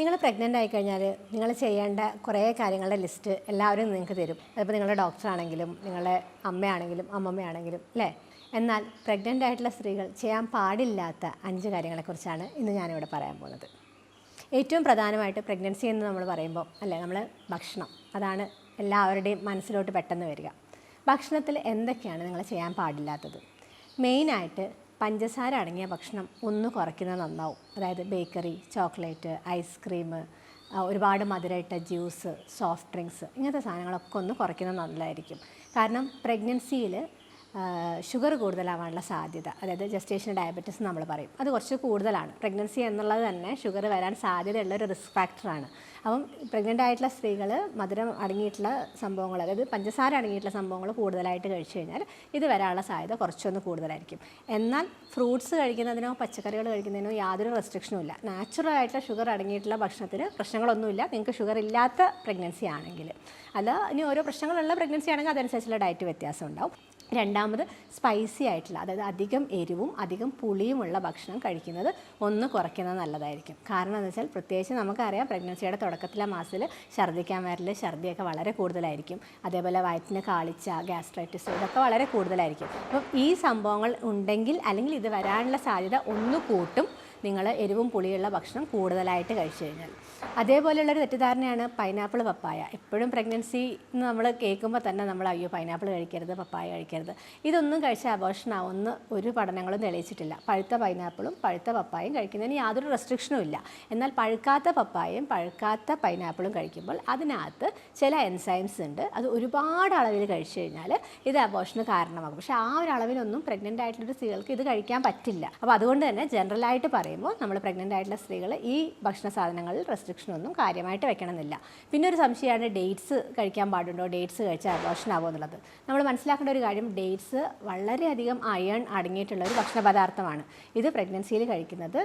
നിങ്ങൾ പ്രഗ്നന്റ് ആയി കഴിഞ്ഞാൽ നിങ്ങൾ ചെയ്യേണ്ട കുറേ കാര്യങ്ങളുടെ ലിസ്റ്റ് എല്ലാവരും നിങ്ങൾക്ക് തരും. അതിപ്പോൾ നിങ്ങളുടെ ഡോക്ടറാണെങ്കിലും നിങ്ങളുടെ അമ്മയാണെങ്കിലും അമ്മമ്മയാണെങ്കിലും അല്ലേ എന്നാൽ പ്രഗ്നന്റ് ആയിട്ടുള്ള സ്ത്രീകൾ ചെയ്യാൻ പാടില്ലാത്ത അഞ്ച് കാര്യങ്ങളെക്കുറിച്ചാണ് ഇന്ന് ഞാനിവിടെ പറയാൻ പോകുന്നത്. ഏറ്റവും പ്രധാനമായിട്ട് പ്രഗ്നൻസി എന്ന് നമ്മൾ പറയുമ്പോൾ അല്ലേ? നമ്മൾ ഭക്ഷണം. അതാണ് എല്ലാവരുടെയും മനസ്സിലോട്ട് പെട്ടെന്ന് വരിക. ഭക്ഷണത്തിൽ എന്തൊക്കെയാണ് നിങ്ങൾ ചെയ്യാൻ പാടില്ലാത്തത്? മെയിനായിട്ട് പഞ്ചസാര അടങ്ങിയ ഭക്ഷണം ഒന്ന് കുറയ്ക്കുന്നത് നന്നാവും. അതായത് ബേക്കറി ചോക്ലേറ്റ് ഐസ്ക്രീം ഒരുപാട് മധുരയിട്ട ജ്യൂസ് സോഫ്റ്റ് ഡ്രിങ്ക്സ് ഇങ്ങനത്തെ സാധനങ്ങളൊക്കെ ഒന്ന് കുറയ്ക്കുന്നത് നല്ലതായിരിക്കും. കാരണം പ്രഗ്നൻസിയിൽ ഷുഗർ കൂടുതലാവാനുള്ള സാധ്യത അതായത് ജസ്റ്റേഷൻ ഡയബറ്റീസ് നമ്മൾ പറയും. അത് കുറച്ച് കൂടുതലാണ്. പ്രഗ്നൻസി എന്നുള്ളത് തന്നെ ഷുഗർ വരാൻ സാധ്യതയുള്ള ഒരു റിസ്ക് ഫാക്ടറാണ്. അപ്പം പ്രഗ്നന്റ് ആയിട്ടുള്ള സ്ത്രീകൾ മധുരം അടങ്ങിയിട്ടുള്ള സംഭവങ്ങൾ അതായത് പഞ്ചസാര അടങ്ങിയിട്ടുള്ള സംഭവങ്ങൾ കൂടുതലായിട്ട് കഴിച്ചു കഴിഞ്ഞാൽ ഇത് വരാനുള്ള സാധ്യത കുറച്ചൊന്ന് കൂടുതലായിരിക്കും. എന്നാൽ ഫ്രൂട്ട്സ് കഴിക്കുന്നതിനോ പച്ചക്കറികൾ കഴിക്കുന്നതിനോ യാതൊരു റെസ്ട്രിക്ഷനും ഇല്ല. നാച്ചുറൽ ആയിട്ടുള്ള ഷുഗർ അടങ്ങിയിട്ടുള്ള ഭക്ഷണത്തിന് പ്രശ്നങ്ങളൊന്നുമില്ല. നിങ്ങൾക്ക് ഷുഗർ ഇല്ലാത്ത പ്രഗ്നൻസി ആണെങ്കിൽ. അല്ല ഇനി ഓരോ പ്രശ്നങ്ങളുള്ള പ്രഗ്നൻസി ആണെങ്കിൽ അതനുസരിച്ചുള്ള ഡയറ്റ് വ്യത്യാസം ഉണ്ടാവും. രണ്ടാമത് സ്പൈസി ആയിട്ടുള്ള അതായത് അധികം എരിവും അധികം പുളിയുമുള്ള ഭക്ഷണം കഴിക്കുന്നത് ഒന്ന് കുറയ്ക്കുന്നത് നല്ലതായിരിക്കും. കാരണം എന്ന് വെച്ചാൽ പ്രത്യേകിച്ച് നമുക്കറിയാം പ്രഗ്നൻസിയുടെ തുടക്കത്തിലെ മാസത്തിൽ ഛർദ്ദിക്കാൻ വരൽ ഛർദ്ദിയൊക്കെ വളരെ കൂടുതലായിരിക്കും. അതേപോലെ വയറ്റിന് കാളിച്ച ഗ്യാസ്ട്രൈറ്റിസ് ഇതൊക്കെ വളരെ കൂടുതലായിരിക്കും. അപ്പം ഈ സംഭവങ്ങൾ ഉണ്ടെങ്കിൽ അല്ലെങ്കിൽ ഇത് വരാനുള്ള സാധ്യത ഒന്ന് കൂട്ടും. നിങ്ങൾ എരിവും പുളിയുള്ള ഭക്ഷണം കൂടുതലായിട്ട് കഴിച്ചു കഴിഞ്ഞാൽ. അതേപോലെയുള്ളൊരു തെറ്റിദ്ധാരണയാണ് പൈനാപ്പിൾ പപ്പായ. എപ്പോഴും പ്രഗ്നൻസി നമ്മൾ കേൾക്കുമ്പോൾ തന്നെ നമ്മൾ അയ്യോ പൈനാപ്പിൾ കഴിക്കരുത് പപ്പായ കഴിക്കരുത്. ഇതൊന്നും കഴിച്ച അബോഷൻ ഒരു പഠനങ്ങളും തെളിയിച്ചിട്ടില്ല. പഴുത്ത പൈനാപ്പിളും പഴുത്ത പപ്പായയും കഴിക്കുന്നതിന് യാതൊരു റെസ്ട്രിക്ഷനും ഇല്ല. എന്നാൽ പഴുക്കാത്ത പപ്പായയും പഴുക്കാത്ത പൈനാപ്പിളും കഴിക്കുമ്പോൾ അതിനകത്ത് ചില എൻസൈംസ് ഉണ്ട്. അത് ഒരുപാട് അളവിൽ കഴിച്ചു കഴിഞ്ഞാൽ ഇത് അബോഷന് കാരണമാകും. പക്ഷേ ആ ഒരു അളവിലൊന്നും പ്രഗ്നന്റ് ആയിട്ടുള്ള സ്ത്രീകൾക്ക് ഇത് കഴിക്കാൻ പറ്റില്ല. അപ്പോൾ അതുകൊണ്ട് തന്നെ ജനറലായിട്ട് പറയുമ്പോൾ നമ്മൾ പ്രഗ്നന്റ് ആയിട്ടുള്ള സ്ത്രീകൾ ഈ ഭക്ഷണ സാധനങ്ങളിൽ റെസ്ട്രിക്ഷൻ ഒന്നും കാര്യമായിട്ട് വെക്കണമെന്നില്ല. പിന്നെ ഒരു സംശയമാണ് ഡേറ്റ്സ് കഴിക്കാൻ പാടുണ്ടോ? ഡേറ്റ്സ് കഴിച്ചാൽ അബോഷൻ ആവുമോ എന്നുള്ളത്. നമ്മൾ മനസ്സിലാക്കേണ്ട ഒരു കാര്യം ഡേറ്റ്സ് വളരെയധികം അയൺ അടങ്ങിയിട്ടുള്ള ഒരു ഭക്ഷണ പദാർത്ഥമാണ്. ഇത് പ്രഗ്നൻസിയിൽ കഴിക്കുന്നത്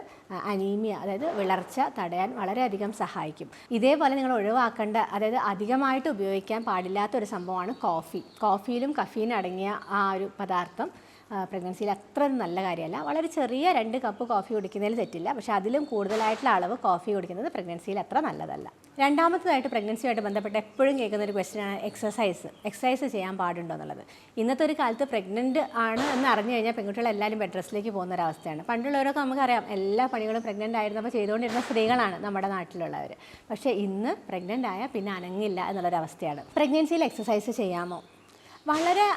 അനീമിയ അതായത് വിളർച്ച തടയാൻ വളരെയധികം സഹായിക്കും. ഇതേപോലെ നിങ്ങൾ ഒഴിവാക്കേണ്ട അതായത് അധികമായിട്ട് ഉപയോഗിക്കാൻ പാടില്ലാത്ത ഒരു സംഭവമാണ് കോഫി കോഫിയിലും കഫീൻ അടങ്ങിയ ആ ഒരു പദാർത്ഥം പ്രഗ്നൻസിയിൽ അത്ര നല്ല കാര്യമല്ല. വളരെ ചെറിയ രണ്ട് കപ്പ് കോഫി കുടിക്കുന്നതിൽ തെറ്റില്ല. പക്ഷെ അതിലും കൂടുതലായിട്ടുള്ള അളവ് കോഫി കുടിക്കുന്നത് പ്രഗ്നൻസിയിൽ അത്ര നല്ലതല്ല. രണ്ടാമത്തതായിട്ട് പ്രഗ്നൻസിയുമായിട്ട് ബന്ധപ്പെട്ട് എപ്പോഴും കേൾക്കുന്ന ഒരു ക്വസ്റ്റ്യനാണ് എക്സസൈസ് എക്സസൈസ് ചെയ്യാൻ പാടുണ്ടോ എന്നുള്ളത്. ഇന്നത്തെ ഒരു കാലത്ത് പ്രഗ്നന്റ് ആണ് എന്ന് അറിഞ്ഞു കഴിഞ്ഞാൽ പെൺകുട്ടികൾ എല്ലാവരും ബെഡ് റെസ്റ്റിലേക്ക് പോകുന്ന ഒരു അവസ്ഥയാണ് പണ്ടുള്ളവരൊക്കെ നമുക്കറിയാം എല്ലാ പണികളും പ്രഗ്നന്റ് ആയിരുന്നപ്പോൾ ചെയ്തുകൊണ്ടിരുന്ന സ്ത്രീകളാണ് നമ്മുടെ നാട്ടിലുള്ളവർ. പക്ഷേ ഇന്ന് പ്രഗ്നന്റ് ആയാൽ പിന്നെ അനങ്ങില്ല എന്നുള്ളൊരവസ്ഥയാണ്. പ്രഗ്നൻസിയിൽ എക്സസൈസ് ചെയ്യാമോ? വളരെ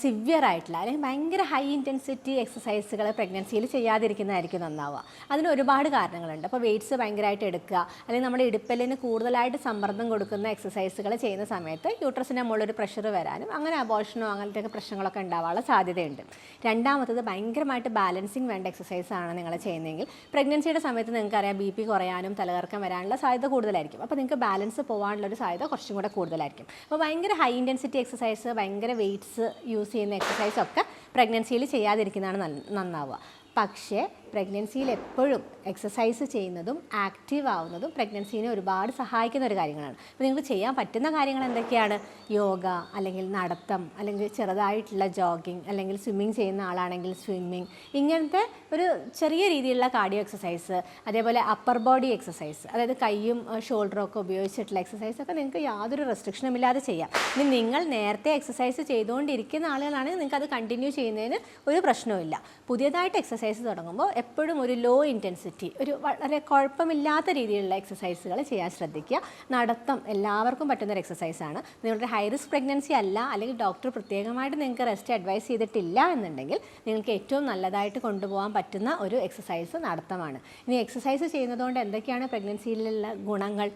സിവിയർ ആയിട്ടുള്ള അല്ലെങ്കിൽ ഭയങ്കര ഹൈ ഇന്റൻസിറ്റി എക്സസൈസുകൾ പ്രഗ്നൻസിയിൽ ചെയ്യാതിരിക്കുന്നതായിരിക്കും നന്നാവുക. അതിന് ഒരുപാട് കാരണങ്ങളുണ്ട്. അപ്പോൾ വെയിറ്റ്സ് ഭയങ്കരമായിട്ട് എടുക്കുക അല്ലെങ്കിൽ നമ്മുടെ ഇടുപ്പലിന് കൂടുതലായിട്ട് സമ്മർദ്ദം കൊടുക്കുന്ന എക്സസൈസുകൾ ചെയ്യുന്ന സമയത്ത് യൂട്രസിന്റെ മുകളിലൊരു പ്രഷർ വരാനും അങ്ങനെ അബോഷനോ അങ്ങനത്തെ പ്രശ്നങ്ങളൊക്കെ ഉണ്ടാവാനുള്ള സാധ്യതയുണ്ട്. രണ്ടാമത്തത് ഭയങ്കരമായിട്ട് ബാലൻസിങ് വേണ്ട എക്സസൈസാണ് നിങ്ങൾ ചെയ്യുന്നതെങ്കിൽ പ്രഗ്നൻസിയുടെ സമയത്ത് നിങ്ങൾക്കറിയാം ബി പി കുറയാനും തലകറക്കം വരാനുള്ള സാധ്യത കൂടുതലായിരിക്കും. അപ്പോൾ നിങ്ങൾക്ക് ബാലൻസ് പോകാനുള്ള ഒരു സാധ്യത കുറച്ചും കൂടെ കൂടുതലായിരിക്കും. അപ്പോൾ ഭയങ്കര ഹൈ ഇന്റൻസിറ്റി എക്സസൈസ് ഭയങ്കര വെയിറ്റ്സ് യൂസ് ചെയ്യുന്ന എക്സസൈസൊക്കെ പ്രഗ്നൻസിയിൽ ചെയ്യാതിരിക്കുന്നതാണ് നന്നാവുക. പക്ഷേ പ്രഗ്നൻസിയിൽ എപ്പോഴും എക്സസൈസ് ചെയ്യുന്നതും ആക്റ്റീവ് ആവുന്നതും പ്രഗ്നൻസിനെ ഒരുപാട് സഹായിക്കുന്ന ഒരു കാര്യങ്ങളാണ്. അപ്പോൾ നിങ്ങൾക്ക് ചെയ്യാൻ പറ്റുന്ന കാര്യങ്ങൾ എന്തൊക്കെയാണ്? യോഗ അല്ലെങ്കിൽ നടത്തം അല്ലെങ്കിൽ ചെറുതായിട്ടുള്ള ജോഗിങ് അല്ലെങ്കിൽ സ്വിമ്മിങ് ചെയ്യുന്ന ആളാണെങ്കിൽ സ്വിമ്മിങ് ഇങ്ങനത്തെ ഒരു ചെറിയ രീതിയിലുള്ള കാർഡിയോ എക്സസൈസ് അതേപോലെ അപ്പർ ബോഡി എക്സസൈസ് അതായത് കൈയും ഷോൾഡറും ഒക്കെ ഉപയോഗിച്ചിട്ടുള്ള എക്സസൈസ് ഒക്കെ നിങ്ങൾക്ക് യാതൊരു റെസ്ട്രിക്ഷനും ഇല്ലാതെ ചെയ്യാം. ഇനി നിങ്ങൾ നേരത്തെ എക്സസൈസ് ചെയ്തുകൊണ്ടിരിക്കുന്ന ആളുകളാണെങ്കിൽ നിങ്ങൾക്ക് അത് കണ്ടിന്യൂ ചെയ്യുന്നതിന് ഒരു പ്രശ്നവുമില്ല. പുതിയതായിട്ട് എക്സസൈസ് തുടങ്ങുമ്പോൾ എപ്പോഴും ഒരു ലോ ഇന്റൻസിറ്റി ഒരു വളരെ കുഴപ്പമില്ലാത്ത രീതിയിലുള്ള എക്സസൈസുകൾ ചെയ്യാൻ ശ്രദ്ധിക്കുക. നടത്തം എല്ലാവർക്കും പറ്റുന്നൊരു എക്സസൈസാണ് നിങ്ങളുടെ ഹൈ റിസ്ക് പ്രഗ്നൻസി അല്ല അല്ലെങ്കിൽ ഡോക്ടർ പ്രത്യേകമായിട്ട് നിങ്ങൾക്ക് റെസ്റ്റ് അഡ്വൈസ് ചെയ്തിട്ടില്ല എന്നുണ്ടെങ്കിൽ നിങ്ങൾക്ക് ഏറ്റവും നല്ലതായിട്ട് കൊണ്ടുപോകാൻ പറ്റുന്ന ഒരു എക്സസൈസ് നടത്തമാണ്. ഇനി എക്സസൈസ് ചെയ്യുന്നതുകൊണ്ട് എന്തൊക്കെയാണ് പ്രഗ്നൻസിയിലുള്ള ഗുണങ്ങൾ?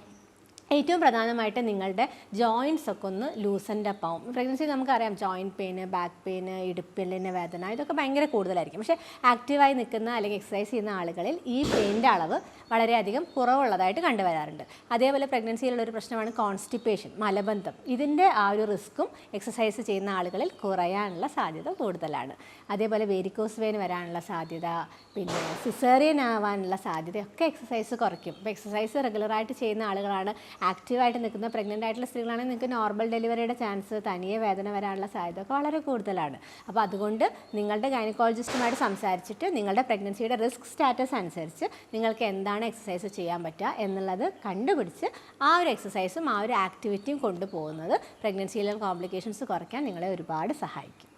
ഏറ്റവും പ്രധാനമായിട്ട് നിങ്ങളുടെ ജോയിൻസ് ഒക്കെ ഒന്ന് ലൂസന്റെ അപ്പ് ആവും. പ്രഗ്നൻസി നമുക്കറിയാം ജോയിന്റ് പെയിന് ബാക്ക് പെയിന് ഇടുപ്പിലിന് വേദന ഇതൊക്കെ ഭയങ്കര കൂടുതലായിരിക്കും. പക്ഷേ ആക്റ്റീവായി നിൽക്കുന്ന അല്ലെങ്കിൽ എക്സസൈസ് ചെയ്യുന്ന ആളുകളിൽ ഈ പെയിന്റെ അളവ് വളരെയധികം കുറവുള്ളതായിട്ട് കണ്ടുവരാറുണ്ട്. അതേപോലെ പ്രഗ്നൻസിയിലുള്ള ഒരു പ്രശ്നമാണ് കോൺസ്റ്റിപ്പേഷൻ മലബന്ധം. ഇതിന്റെ ആ ഒരു റിസ്ക്കും എക്സസൈസ് ചെയ്യുന്ന ആളുകളിൽ കുറയാനുള്ള സാധ്യത കൂടുതലാണ്. അതേപോലെ വേരിക്കോസ് വെയിൻ വരാനുള്ള സാധ്യത പിന്നെ സിസേറിയൻ ആവാനുള്ള സാധ്യതയൊക്കെ എക്സസൈസ് കുറയ്ക്കും. ഇപ്പോൾ എക്സസൈസ് റെഗുലറായിട്ട് ചെയ്യുന്ന ആളുകളാണ് ആക്റ്റീവായിട്ട് നിൽക്കുന്ന പ്രഗ്നന്റ് ആയിട്ടുള്ള സ്ത്രീകളാണെങ്കിൽ നിങ്ങൾക്ക് നോർമൽ ഡെലിവറിയുടെ ചാൻസ് തനിയെ വേദന വരാനുള്ള സാധ്യത ഒക്കെ വളരെ കൂടുതലാണ്. അപ്പോൾ അതുകൊണ്ട് നിങ്ങളുടെ ഗൈനക്കോളജിസ്റ്റുമായിട്ട് സംസാരിച്ചിട്ട് നിങ്ങളുടെ പ്രഗ്നൻസിയുടെ റിസ്ക് സ്റ്റാറ്റസ് അനുസരിച്ച് നിങ്ങൾക്ക് എന്താണ് എക്സസൈസ് ചെയ്യാൻ പറ്റുക എന്നുള്ളത് കണ്ടുപിടിച്ച് ആ ഒരു എക്സസൈസും ആ ഒരു ആക്ടിവിറ്റിയും കൊണ്ടുപോകുന്നത് പ്രഗ്നൻസിയിലെ കോംപ്ലിക്കേഷൻസ് കുറയ്ക്കാൻ നിങ്ങളെ ഒരുപാട് സഹായിക്കും.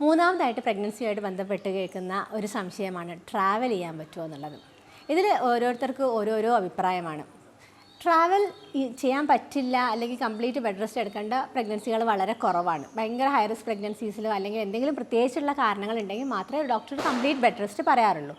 മൂന്നാമതായിട്ട് പ്രഗ്നൻസിയുമായിട്ട് ബന്ധപ്പെട്ട് കേൾക്കുന്ന ഒരു സംശയമാണ് ട്രാവൽ ചെയ്യാൻ പറ്റുമോ എന്നുള്ളത്. ഇതിൽ ഓരോരുത്തർക്ക് ഓരോരോ അഭിപ്രായമാണ്. ട്രാവൽ ചെയ്യാൻ പറ്റില്ല അല്ലെങ്കിൽ കംപ്ലീറ്റ് ബെഡ് റെസ്റ്റ് എടുക്കേണ്ട പ്രഗ്നൻസികൾ വളരെ കുറവാണ്. ഭയങ്കര ഹൈ റിസ്ക് പ്രഗ്നൻസീസിലോ അല്ലെങ്കിൽ എന്തെങ്കിലും പ്രത്യേകിച്ചുള്ള കാരണങ്ങൾ ഉണ്ടെങ്കിൽ മാത്രമേ ഡോക്ടർ കംപ്ലീറ്റ് ബെഡ് റെസ്റ്റ് പറയാറുള്ളൂ.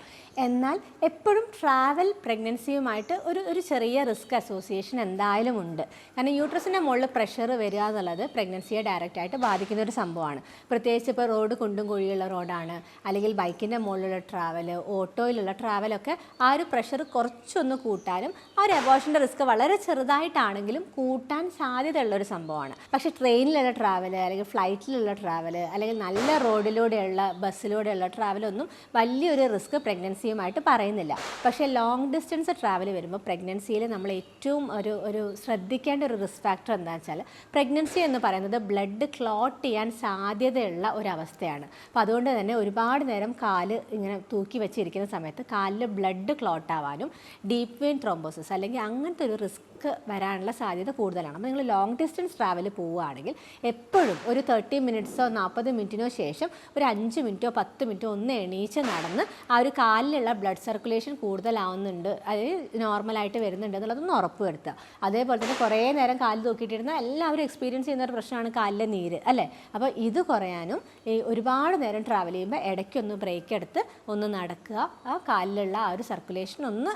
എന്നാൽ എപ്പോഴും ട്രാവൽ പ്രഗ്നൻസിയുമായിട്ട് ഒരു ഒരു ചെറിയ റിസ്ക് അസോസിയേഷൻ എന്തായാലും ഉണ്ട്. കാരണം യൂട്രസിന്റെ മുകളിൽ പ്രഷർ വരിക എന്നുള്ളത് പ്രഗ്നൻസിയെ ഡയറക്റ്റായിട്ട് ബാധിക്കുന്ന ഒരു സംഭവമാണ്. പ്രത്യേകിച്ച് ഇപ്പോൾ റോഡ് കുണ്ടും കുഴിയുള്ള റോഡാണ് അല്ലെങ്കിൽ ബൈക്കിന്റെ മുകളിലുള്ള ട്രാവൽ ഓട്ടോയിലുള്ള ട്രാവലൊക്കെ ആ ഒരു പ്രഷർ കുറച്ചൊന്ന് കൂട്ടാനും ആ ഒരു അബോഷന്റെ റിസ്ക് വളരെ ചെറുതായിട്ടാണെങ്കിലും കൂട്ടാൻ സാധ്യതയുള്ള ഒരു സംഭവമാണ്. പക്ഷേ ട്രെയിനിലുള്ള ട്രാവൽ അല്ലെങ്കിൽ ഫ്ലൈറ്റിലുള്ള ട്രാവൽ അല്ലെങ്കിൽ നല്ല റോഡിലൂടെയുള്ള ബസ്സിലൂടെയുള്ള ട്രാവലൊന്നും വലിയൊരു റിസ്ക് പ്രഗ്നൻസിയുമായിട്ട് പറയുന്നില്ല. പക്ഷേ ലോങ് ഡിസ്റ്റൻസ് ട്രാവൽ വരുമ്പോൾ പ്രഗ്നൻസിയിൽ നമ്മൾ ഏറ്റവും ഒരു ഒരു ശ്രദ്ധിക്കേണ്ട ഒരു റിസ്ക് ഫാക്ടർ എന്താണെന്ന് വെച്ചാൽ പ്രഗ്നൻസി എന്ന് പറയുന്നത് ബ്ലഡ് ക്ലോട്ട് ചെയ്യാൻ സാധ്യതയുള്ള ഒരു അവസ്ഥയാണ് അപ്പോൾ അതുകൊണ്ട് തന്നെ ഒരുപാട് നേരം കാൽ ഇങ്ങനെ തൂക്കി വെച്ചിരിക്കുന്ന സമയത്ത് കാലിൽ ബ്ലഡ് ക്ലോട്ട് ആവാനും ഡീപ്പ് വെയിൻ ത്രോംബോസിസ് അല്ലെങ്കിൽ അങ്ങനത്തെ ഒരു റിസ്ക് വരാനുള്ള സാധ്യത കൂടുതലാണ്. അപ്പോൾ നിങ്ങൾ ലോങ് ഡിസ്റ്റൻസ് ട്രാവൽ പോവുകയാണെങ്കിൽ എപ്പോഴും ഒരു തേർട്ടി മിനിറ്റ്സോ നാൽപ്പത് മിനിറ്റിനോ ശേഷം ഒരു അഞ്ച് മിനിറ്റോ പത്ത് മിനിറ്റോ ഒന്ന് എണീച്ച് നടന്ന് ആ ഒരു കാലിലുള്ള ബ്ലഡ് സർക്കുലേഷൻ കൂടുതലാവുന്നുണ്ട്. അത് നോർമലായിട്ട് വരുന്നുണ്ട് എന്നുള്ളതൊന്ന് ഉറപ്പ് വരുത്തുക അതേപോലെ തന്നെ കുറേ നേരം കാലിൽ തൂക്കിയിട്ടിരുന്ന എല്ലാവരും എക്സ്പീരിയൻസ് ചെയ്യുന്ന ഒരു പ്രശ്നമാണ് കാലിലെ നീര് അല്ലേ? അപ്പോൾ ഇത് കുറയാനും ഈ ഒരുപാട് നേരം ട്രാവൽ ചെയ്യുമ്പോൾ ഇടയ്ക്കൊന്ന് ബ്രേക്ക് എടുത്ത് ഒന്ന് നടക്കുക. ആ കാലിലുള്ള ആ ഒരു സർക്കുലേഷൻ ഒന്ന്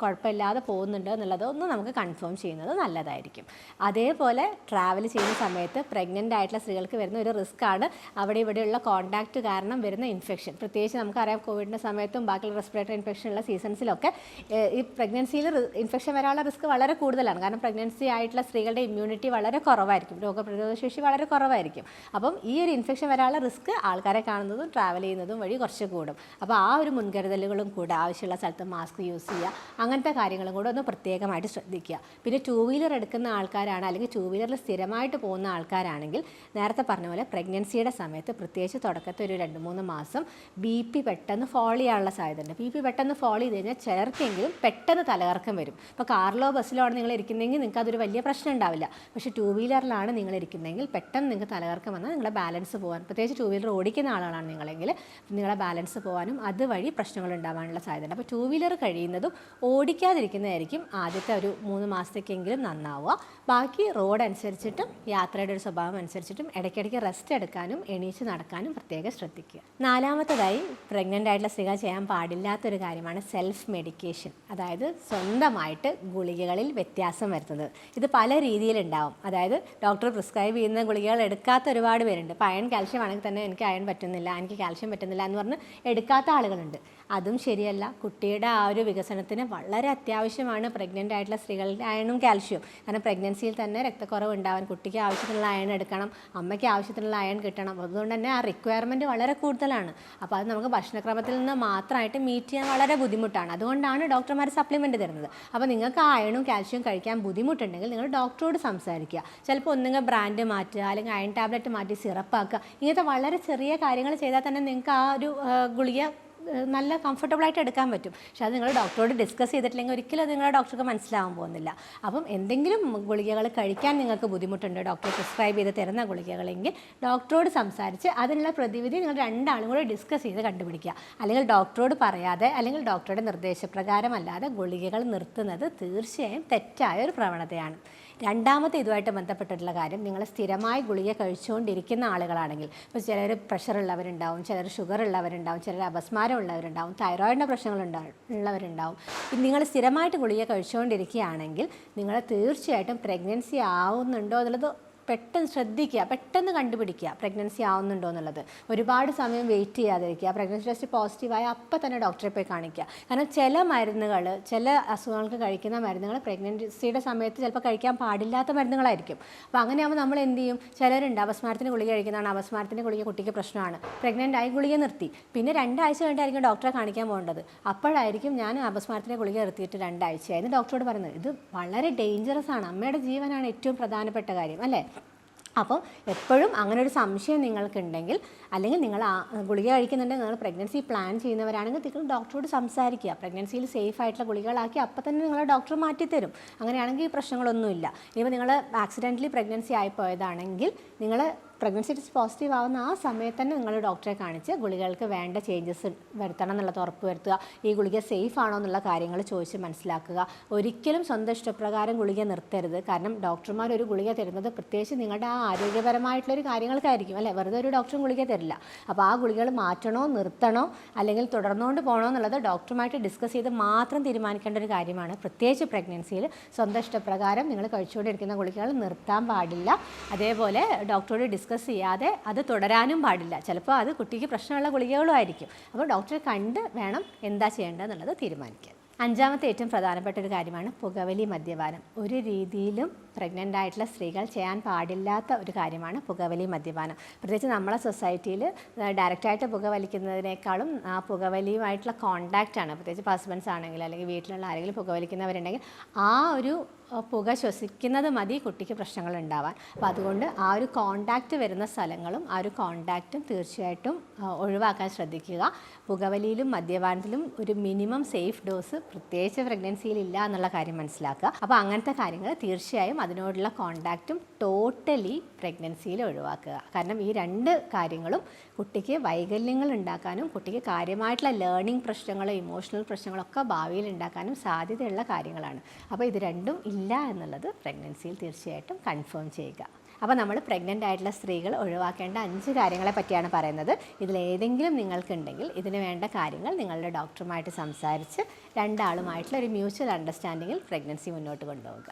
കുഴപ്പമില്ലാതെ പോകുന്നുണ്ട് എന്നുള്ളത് ഒന്ന് നമുക്ക് കൺഫേം ചെയ്യുന്നത് നല്ലതായിരിക്കും. അതേപോലെ ട്രാവൽ ചെയ്യുന്ന സമയത്ത് പ്രഗ്നന്റ് ആയിട്ടുള്ള സ്ത്രീകൾക്ക് വരുന്ന ഒരു റിസ്ക് ആണ് അവിടെ ഇവിടെയുള്ള കോണ്ടാക്ട് കാരണം വരുന്ന ഇൻഫെക്ഷൻ പ്രത്യേകിച്ച് നമുക്കറിയാം കോവിഡിന്റെ സമയത്തും ബാക്കിയുള്ള റെസ്പിറേറ്ററി ഇൻഫെക്ഷൻ ഉള്ള സീസൺസിലൊക്കെ ഈ പ്രഗ്നൻസിയിൽ ഇൻഫെക്ഷൻ വരാനുള്ള റിസ്ക് വളരെ കൂടുതലാണ്. കാരണം പ്രഗ്നൻസി ആയിട്ടുള്ള സ്ത്രീകളുടെ ഇമ്മ്യൂണിറ്റി വളരെ കുറവായിരിക്കും. രോഗപ്രതിരോധ ശേഷി വളരെ കുറവായിരിക്കും. അപ്പം ഈ ഒരു ഇൻഫെക്ഷൻ വരാനുള്ള റിസ്ക് ആൾക്കാരെ കാണുന്നതും ട്രാവൽ ചെയ്യുന്നതും വഴി കുറച്ച് കൂടും. അപ്പോൾ ആ ഒരു മുൻകരുതലുകളും കൂടെ ആവശ്യമുള്ള സ്ഥലത്ത് മാസ്ക് യൂസ് ചെയ്യുക. അങ്ങനത്തെ കാര്യങ്ങളും കൂടെ ഒന്ന് പ്രത്യേകമായിട്ട് ശ്രദ്ധിക്കുക. പിന്നെ ടൂ വീലർ എടുക്കുന്ന ആൾക്കാരാണ് അല്ലെങ്കിൽ ടൂ വീലറിൽ സ്ഥിരമായിട്ട് പോകുന്ന ആൾക്കാരാണെങ്കിൽ നേരത്തെ പറഞ്ഞ പോലെ പ്രഗ്നൻസിയുടെ സമയത്ത് പ്രത്യേകിച്ച് തുടക്കത്തെ ഒരു രണ്ട് മൂന്ന് മാസം ബി പി പെട്ടെന്ന് ഫോൾ ചെയ്യാനുള്ള സാധ്യതയുണ്ട്. ബി പി പെട്ടെന്ന് ഫോൾ ചെയ്ത് കഴിഞ്ഞാൽ ചിലർക്കെങ്കിലും പെട്ടെന്ന് തലകറക്കം വരും. ഇപ്പോൾ കാറിലോ ബസ്സിലോ ആണ് നിങ്ങൾ ഇരിക്കുന്നതെങ്കിൽ നിങ്ങൾക്ക് അതൊരു വലിയ പ്രശ്നം ഉണ്ടാവില്ല. പക്ഷേ ടൂ വീലറിലാണ് നിങ്ങൾ ഇരിക്കുന്നതെങ്കിൽ പെട്ടെന്ന് നിങ്ങൾക്ക് തലകറക്കം വന്നാൽ നിങ്ങളുടെ ബാലൻസ് പോകാൻ പ്രത്യേകിച്ച് ടൂ വീലർ ഓടിക്കുന്ന ആളാണ് നിങ്ങളെങ്കിൽ നിങ്ങളെ ബാലൻസ് പോകാനും അതുവഴി പ്രശ്നങ്ങൾ ഉണ്ടാവാനുള്ള സാധ്യതയുണ്ട്. അപ്പോൾ ടൂ വീലർ കഴിയുന്നതും ഓടിക്കാതിരിക്കുന്നതായിരിക്കും ആദ്യത്തെ ഒരു മൂന്ന് മാസത്തേക്കെങ്കിലും നന്നാവുക. ബാക്കി റോഡ് അനുസരിച്ചിട്ടും യാത്രയുടെ ഒരു സ്വഭാവം അനുസരിച്ചിട്ടും ഇടയ്ക്കിടയ്ക്ക് റെസ്റ്റ് എടുക്കാനും എണീച്ച് നടക്കാനും പ്രത്യേകം ശ്രദ്ധിക്കുക. നാലാമത്തതായി പ്രഗ്നന്റ് ആയിട്ടുള്ള സ്ത്രീകൾ ചെയ്യാൻ പാടില്ലാത്തൊരു കാര്യമാണ് സെൽഫ് മെഡിക്കേഷൻ അതായത് സ്വന്തമായിട്ട് ഗുളികകളിൽ വ്യത്യാസം വരുത്തുന്നത്. ഇത് പല രീതിയിലുണ്ടാവും. അതായത് ഡോക്ടർ പ്രിസ്ക്രൈബ് ചെയ്യുന്ന ഗുളികകൾ എടുക്കാത്ത ഒരുപാട് പേരുണ്ട്. ഇപ്പോൾ അയൺ കാൽഷ്യം ആണെങ്കിൽ തന്നെ എനിക്ക് അയൺ പറ്റുന്നില്ല എനിക്ക് കാൽഷ്യം പറ്റുന്നില്ല എന്ന് പറഞ്ഞ് എടുക്കാത്ത ആളുകളുണ്ട്. അതും ശരിയല്ല. കുട്ടിയുടെ ആ ഒരു വികസനത്തിന് വളരെ അത്യാവശ്യമാണ് പ്രഗ്നന്റ് ആയിട്ടുള്ള സ്ത്രീകളുടെ അയണും കാൽഷ്യവും കാരണം പ്രഗ്നൻസിയിൽ തന്നെ രക്തക്കുറവ് ഉണ്ടാവാൻ കുട്ടിക്ക് ആവശ്യത്തിനുള്ള അയൺ എടുക്കണം അമ്മയ്ക്ക് ആവശ്യത്തിനുള്ള അയൺ കിട്ടണം. അതുകൊണ്ട് തന്നെ ആ റിക്വയർമെന്റ് വളരെ കൂടുതലാണ്. അപ്പോൾ അത് നമുക്ക് ഭക്ഷണക്രമത്തിൽ നിന്ന് മാത്രമായിട്ട് മീറ്റ് ചെയ്യാൻ വളരെ ബുദ്ധിമുട്ടാണ്. അതുകൊണ്ടാണ് ഡോക്ടർമാർ സപ്ലിമെന്റ് തരുന്നത്. അപ്പോൾ നിങ്ങൾക്ക് ആ അയണും കാൽഷ്യവും കഴിക്കാൻ ബുദ്ധിമുട്ടുണ്ടെങ്കിൽ നിങ്ങൾ ഡോക്ടറോട് സംസാരിക്കുക. ചിലപ്പോൾ ഒന്നുകിൽ ബ്രാൻഡ് മാറ്റുക അല്ലെങ്കിൽ അയൺ ടാബ്ലറ്റ് മാറ്റി സിറപ്പാക്കുക ഇങ്ങനത്തെ വളരെ ചെറിയ കാര്യങ്ങൾ ചെയ്താൽ തന്നെ നിങ്ങൾക്ക് ആ ഒരു ഗുളിക നല്ല കംഫർട്ടബിളായിട്ട് എടുക്കാൻ പറ്റും. പക്ഷേ അത് നിങ്ങൾ ഡോക്ടറോട് ഡിസ്കസ് ചെയ്തിട്ടില്ലെങ്കിൽ ഒരിക്കലും അത് നിങ്ങളുടെ ഡോക്ടർക്ക് മനസ്സിലാവാൻ പോകുന്നില്ല. അപ്പം എന്തെങ്കിലും ഗുളികകൾ കഴിക്കാൻ നിങ്ങൾക്ക് ബുദ്ധിമുട്ടുണ്ട് ഡോക്ടർ പ്രിസ്ക്രൈബ് ചെയ്ത് തരുന്ന ഗുളികകളെങ്കിൽ ഡോക്ടറോട് സംസാരിച്ച് അതിനുള്ള പ്രതിവിധി നിങ്ങൾ രണ്ടാളും കൂടെ ഡിസ്കസ് ചെയ്ത് കണ്ടുപിടിക്കുക. അല്ലെങ്കിൽ ഡോക്ടറോട് പറയാതെ അല്ലെങ്കിൽ ഡോക്ടറുടെ നിർദ്ദേശപ്രകാരമല്ലാതെ ഗുളികകൾ നിർത്തുന്നത് തീർച്ചയായും തെറ്റായ ഒരു പ്രവണതയാണ്. രണ്ടാമത്തെ ഇതുമായിട്ട് ബന്ധപ്പെട്ടിട്ടുള്ള കാര്യം നിങ്ങൾ സ്ഥിരമായി ഗുളിക കഴിച്ചുകൊണ്ടിരിക്കുന്ന ആളുകളാണെങ്കിൽ ഇപ്പോൾ ചിലർ പ്രഷർ ഉള്ളവരുണ്ടാവും ചിലർ ഷുഗർ ഉള്ളവരുണ്ടാവും ചിലർ അപസ്മാരം ഉള്ളവരുണ്ടാവും തൈറോയിഡിന്റെ പ്രശ്നങ്ങൾ ഉള്ളവരുണ്ടാവും. നിങ്ങൾ സ്ഥിരമായിട്ട് ഗുളിക കഴിച്ചുകൊണ്ടിരിക്കുകയാണെങ്കിൽ നിങ്ങൾ തീർച്ചയായിട്ടും പ്രഗ്നൻസി ആവുന്നുണ്ടോ എന്നുള്ളത് പെട്ടെന്ന് ശ്രദ്ധിക്കുക പെട്ടെന്ന് കണ്ടുപിടിക്കുക പ്രഗ്നൻസി ആവുന്നുണ്ടോ എന്നുള്ളത്. ഒരുപാട് സമയം വെയിറ്റ് ചെയ്യാതിരിക്കുക പ്രഗ്നൻസി ടെസ്റ്റ് പോസിറ്റീവായ അപ്പം തന്നെ ഡോക്ടറെ പോയി കാണിക്കുക. കാരണം ചില മരുന്നുകൾ ചില അസുഖങ്ങൾക്ക് കഴിക്കുന്ന മരുന്നുകൾ പ്രഗ്നൻസിയുടെ സമയത്ത് ചിലപ്പോൾ കഴിക്കാൻ പാടില്ലാത്ത മരുന്നുകളായിരിക്കും. അപ്പോൾ അങ്ങനെയാകുമ്പോൾ നമ്മൾ എന്ത് ചെയ്യും? ചിലരുണ്ട് അപസ്മാരത്തിന് ഗുളിക കഴിക്കുന്നതാണ്. അപസ്മാരത്തിന് ഗുളിക കുട്ടിക്ക് പ്രശ്നമാണ്. പ്രഗ്നന്റ് ആയി ഗുളിക നിർത്തി. പിന്നെ രണ്ടാഴ്ച കഴിഞ്ഞായിരിക്കും ഡോക്ടറെ കാണിക്കാൻ പോകേണ്ടത്. അപ്പോഴായിരിക്കും ഞാൻ അപസ്മാരത്തിന് ഗുളിക നിർത്തിയിട്ട് രണ്ടാഴ്ചയായിരുന്നു ഡോക്ടറോട് പറയുന്നത് ഇത് വളരെ ഡേഞ്ചറസ് ആണ്. അമ്മയുടെ ജീവനാണ് ഏറ്റവും പ്രധാനപ്പെട്ട കാര്യം അല്ലേ? അപ്പോൾ എപ്പോഴും അങ്ങനെ ഒരു സംശയം നിങ്ങൾക്കുണ്ടെങ്കിൽ അല്ലെങ്കിൽ നിങ്ങൾ ഗുളിക കഴിക്കുന്നുണ്ടെങ്കിൽ നിങ്ങൾ പ്രഗ്നൻസി പ്ലാൻ ചെയ്യുന്നവരാണെങ്കിൽ നിങ്ങൾ ഡോക്ടറോട് സംസാരിക്കുക. പ്രഗ്നൻസിയിൽ സേഫ് ആയിട്ടുള്ള ഗുളികളാക്കി അപ്പോൾ തന്നെ നിങ്ങളെ ഡോക്ടർ മാറ്റിത്തരും. അങ്ങനെയാണെങ്കിൽ പ്രശ്നങ്ങളൊന്നുമില്ല. ഇനിയിപ്പോൾ നിങ്ങൾ ആക്സിഡന്റലി പ്രഗ്നൻസി ആയി പോയതാണെങ്കിൽ നിങ്ങൾ പ്രഗ്നൻസി ടെസ്റ്റ് പോസിറ്റീവ് ആവുന്ന ആ സമയത്ത് തന്നെ നിങ്ങൾ ഡോക്ടറെ കാണിച്ച് ഗുളികൾക്ക് വേണ്ട ചേഞ്ചസ് വരുത്തണം എന്നുള്ളത് ഉറപ്പ് വരുത്തുക. ഈ ഗുളിക സേഫ് ആണോ എന്നുള്ള കാര്യങ്ങൾ ചോദിച്ച് മനസ്സിലാക്കുക. ഒരിക്കലും സ്വന്തം ഇഷ്ടപ്രകാരം ഗുളിക നിർത്തരുത്. കാരണം ഡോക്ടർമാർ ഒരു ഗുളിക തരുന്നത് പ്രത്യേകിച്ച് നിങ്ങളുടെ ആ ആരോഗ്യപരമായിട്ടുള്ളൊരു കാര്യങ്ങൾക്കായിരിക്കും അല്ലേ? വെറുതെ ഒരു ഡോക്ടറും ഗുളിക തരില്ല. അപ്പോൾ ആ ഗുളികൾ മാറ്റണോ നിർത്തണോ അല്ലെങ്കിൽ തുടർന്നുകൊണ്ട് പോകണോ എന്നുള്ളത് ഡോക്ടറുമായിട്ട് ഡിസ്കസ് ചെയ്ത് മാത്രം തീരുമാനിക്കേണ്ട ഒരു കാര്യമാണ്. പ്രത്യേകിച്ച് പ്രഗ്നൻസിയിൽ സ്വന്തം ഇഷ്ടപ്രകാരം നിങ്ങൾ കഴിച്ചുകൊണ്ടിരിക്കുന്ന ഗുളികകൾ നിർത്താൻ പാടില്ല. അതേപോലെ ഡോക്ടറോട് ഡിസ്കസ് ചെയ്യാതെ അത് തുടരാനും പാടില്ല. ചിലപ്പോൾ അത് കുട്ടിക്ക് പ്രശ്നമുള്ള ഗുളികകളും ആയിരിക്കും. അപ്പോൾ ഡോക്ടറെ കണ്ട് വേണം എന്താ ചെയ്യേണ്ടതെന്നുള്ളത് തീരുമാനിക്കാൻ. അഞ്ചാമത്തെ ഏറ്റവും പ്രധാനപ്പെട്ട ഒരു കാര്യമാണ് പുകവലി മദ്യപാനം. ഒരു രീതിയിലും പ്രഗ്നന്റ് ആയിട്ടുള്ള സ്ത്രീകൾ ചെയ്യാൻ പാടില്ലാത്ത ഒരു കാര്യമാണ് പുകവലി മദ്യപാനം. പ്രത്യേകിച്ച് നമ്മളെ സൊസൈറ്റിയിൽ ഡയറക്റ്റായിട്ട് പുക വലിക്കുന്നതിനേക്കാളും ആ പുകവലിയുമായിട്ടുള്ള കോണ്ടാക്റ്റാണ് പ്രത്യേകിച്ച് ഹസ്ബൻഡ്സ് ആണെങ്കിൽ അല്ലെങ്കിൽ വീട്ടിലുള്ള ആരെങ്കിലും പുകവലിക്കുന്നവരുണ്ടെങ്കിൽ ആ ഒരു പുക ശ്വസിക്കുന്നത് മതി കുട്ടിക്ക് പ്രശ്നങ്ങൾ ഉണ്ടാവാൻ അപ്പോൾ അതുകൊണ്ട് ആ ഒരു കോണ്ടാക്റ്റ് വരുന്ന സ്ഥലങ്ങളും ആ ഒരു കോണ്ടാക്റ്റും തീർച്ചയായിട്ടും ഒഴിവാക്കാൻ ശ്രദ്ധിക്കുക. പുകവലിയിലും മദ്യപാനത്തിലും ഒരു മിനിമം സേഫ് ഡോസ് പ്രത്യേകിച്ച് പ്രഗ്നൻസിയിൽ ഇല്ല എന്നുള്ള കാര്യം മനസ്സിലാക്കുക. അപ്പോൾ അങ്ങനത്തെ കാര്യങ്ങൾ തീർച്ചയായും അതിനോടുള്ള കോണ്ടാക്റ്റും ടോട്ടലി പ്രഗ്നൻസിയിൽ ഒഴിവാക്കുക. കാരണം ഈ രണ്ട് കാര്യങ്ങളും കുട്ടിക്ക് വൈകല്യങ്ങൾ ഉണ്ടാക്കാനും കുട്ടിക്ക് കാര്യമായിട്ടുള്ള ലേണിംഗ് പ്രശ്നങ്ങളോ ഇമോഷണൽ പ്രശ്നങ്ങളൊക്കെ ഭാവിയിൽ ഉണ്ടാക്കാനും സാധ്യതയുള്ള കാര്യങ്ങളാണ്. അപ്പോൾ ഇത് രണ്ടും ഇല്ല എന്നുള്ളത് പ്രഗ്നൻസിയിൽ തീർച്ചയായിട്ടും കൺഫേം ചെയ്യുക. അപ്പോൾ നമ്മൾ പ്രഗ്നന്റ് ആയിട്ടുള്ള സ്ത്രീകൾ ഒഴിവാക്കേണ്ട അഞ്ച് കാര്യങ്ങളെ പറ്റിയാണ് പറയുന്നത്. ഇതിലേതെങ്കിലും നിങ്ങൾക്കുണ്ടെങ്കിൽ ഇതിന് വേണ്ട കാര്യങ്ങൾ നിങ്ങളുടെ ഡോക്ടറുമായിട്ട് സംസാരിച്ച് രണ്ടാളുമായിട്ടുള്ള ഒരു മ്യൂച്വൽ അണ്ടർസ്റ്റാൻഡിങ്ങിൽ പ്രഗ്നൻസി മുന്നോട്ട് കൊണ്ടുപോകുക